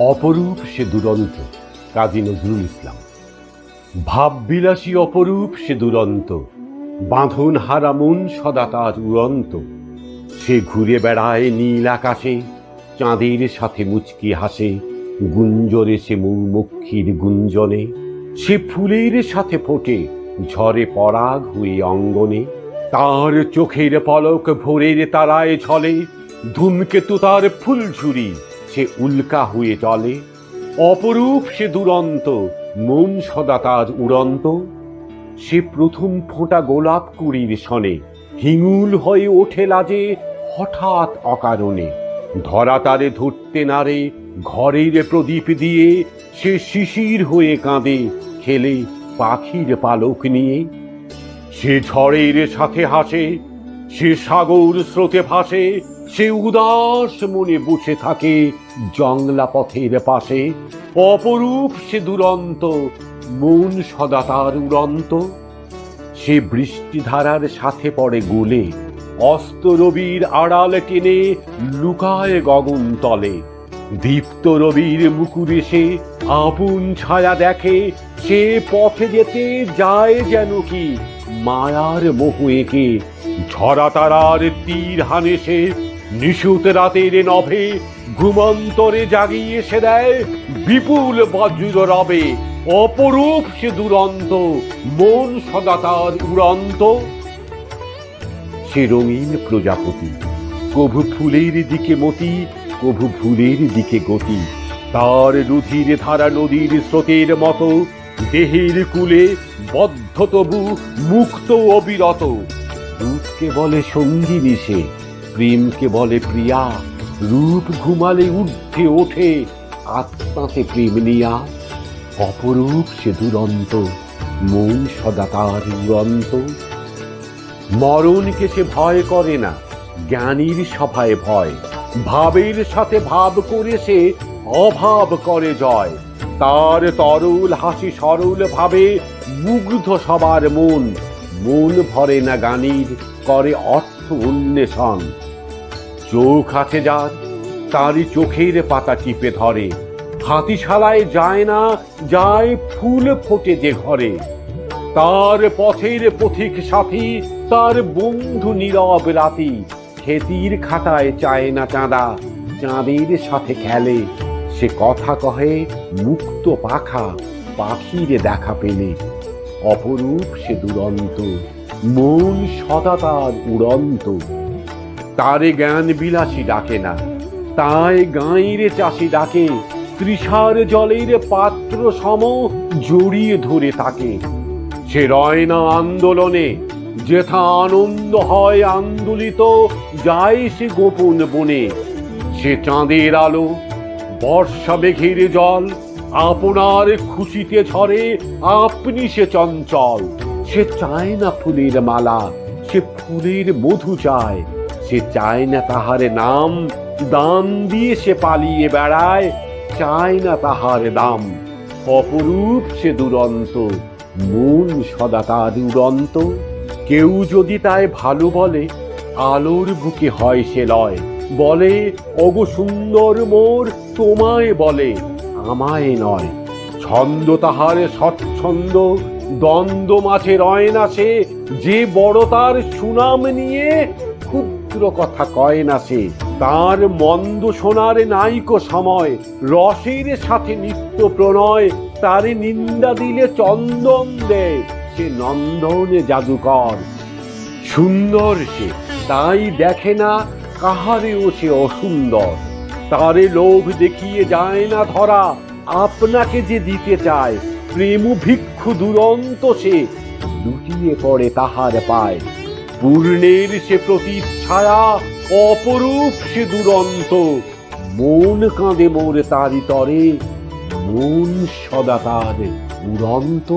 অপরূপ সে দুরন্ত, কাজী নজরুল ইসলাম। ভাববিলাসী অপরূপ সে দুরন্ত, বাঁধন হারা মন সদা তার উড়ন্ত। সে ঘুরে বেড়ায় নীল আকাশে, চাঁদের সাথে মুচকি হাসে, গুঞ্জরে সে মৌমক্ষীর গুঞ্জনে। সে ফুলের সাথে ফোটে, ঝরে পরাগ হয়ে অঙ্গনে। তার চোখের পলক ভোরের তারায় ঝলে, ধূমকেতু তার ফুল ফুলঝুরি সে উল্কা হয়ে চলে, অপরূপ সে দুরন্ত, মন সদা তার উড়ন্ত। সে প্রথম ফোঁটা গোলাপ কুড়ির সনে, হিঙুল হয়ে ওঠে লাজে হঠাৎ অকারণে। ধরা তারে ধরতে নারে ঘরের প্রদীপ দিয়ে সে শিশির হয়ে কাঁদে, খেলে পাখির পালক নিয়ে। সে ঝড়ের সাথে হাসে, সে সাগর স্রোতে ভাসে সে উদাস মনে বসে থাকে জংলা পথের পাশে। অপরূপ সে দুরন্ত, মন সদা তার উড়ন্ত। সে বৃষ্টিধারার সাথে পড়ে গোলে, অস্ত রবির আড়াল টেনে লুকায় গগন তলে। দীপ্ত রবির মুকুরে সে আপন ছায়া দেখে, সে পথে যেতে যায় যেন কি, মায়ার মোহ এঁকে। ঝরা তারার তীর হানে সে নিশুত রাতের নভে ঘুমন্তরে জাগিয়ে সে দেয় বিপুল বজ্র রবে অপরূপ সে দুরন্ত, মন সদা তার উড়ন্ত। সে রঙিন প্রজাপতি, কভু ফুলের দিকে মতি, কভু ফুলের দিকে গতি। তার রুধির ধারা নদীর স্রোতের মতো, দেহের কুলে বদ্ধ তবু মুক্ত অবিরত রূপকে বলে সঙ্গিনী সে প্রেমকে বলে প্রিয়া, রূপ ঘুমালে ঊর্ধ্বে ওঠে, আত্মাতে প্রেম নিয়া। অপরূপ সে দুরন্ত, মন সদা তার উড়ন্ত। মরণকে সে ভয় করে না, জ্ঞানীর সভায় ভয়। ভাবের সাথে ভাব করে সে অভাব করে জয়। তার তরল হাসি সরল ভাবে মুগ্ধ সবার মন। মন ভরে না গানির করে অর্থ উন্মেষণ চোখ আছে যার তারই চোখের পাতা টিপে ধরে। হাতিশালায় যায় না, যায় ফুল ফোটে যে ঘরে। তার পথের পথিক সাথী, তার বন্ধু নীরব রাতি। খেতির খাতায় চায় না চাঁদা, চাঁদের সাথে খেলে। সে কথা কহে, মুক্ত পাখা পাখির দেখা পেলে। অপরূপ সে দুরন্ত, মন সদা তার উড়ন্ত। তারে জ্ঞান বিলাসী ডাকে না। তাই গাঁইরে চাষি ডাকে, তৃষার জলের পাত্র সম জড়িয়ে ধরে তাকে। সে রয় না আন্দোলনে, যেথা আনন্দ হয় আন্দোলিত, যায় সে গোপন বনে। সে চাঁদের আলো, বর্ষা মেঘের জল, আপনার খুশিতে ঝরে, আপনি সে চঞ্চল। সে চায় না ফুলের মালা, সে ফুলের মধু চায়। সে চায় না তাহার নাম, দান দিয়ে সে পালিয়ে বেড়ায়, চায় না তাহার দাম। অপরূপ সে দুরন্ত, মন সদা তার উড়ন্ত কেউ যদি তাই ভালো বলে, আলোর বুকে হয় সে লয়। বলে, অগো সুন্দর মোর, তোমায় বলে, আমায় নয়। ছন্দ তাহার স্বচ্ছন্দ, দ্বন্দ্ব মাঝে রয় না সে, যে বড় তার সুনাম নিয়ে ক্ষুদ্র কথা কয় না সে। তার মন্দ শোনার নাইকো সময়, রসের সাথে নিত্য প্রণয়, তারে নিন্দা দিলে চন্দন দেয়, সে নন্দনে জাদুকর। সুন্দর সে, তাই দেখে না কাহারেও সে অসুন্দর। তারে লোভ দেখিয়ে যায় না ধরা, আপনাকে যে দিতে চায় প্রেম ভিক্ষু দুরন্ত সে, লুটিয়ে পড়ে তাহার পায়। পূর্ণের সে প্রতিচ্ছায়া, অপরূপ সে দুরন্ত। মন কাঁদে মোর তারি তরে, মন সদা তার উড়ন্ত।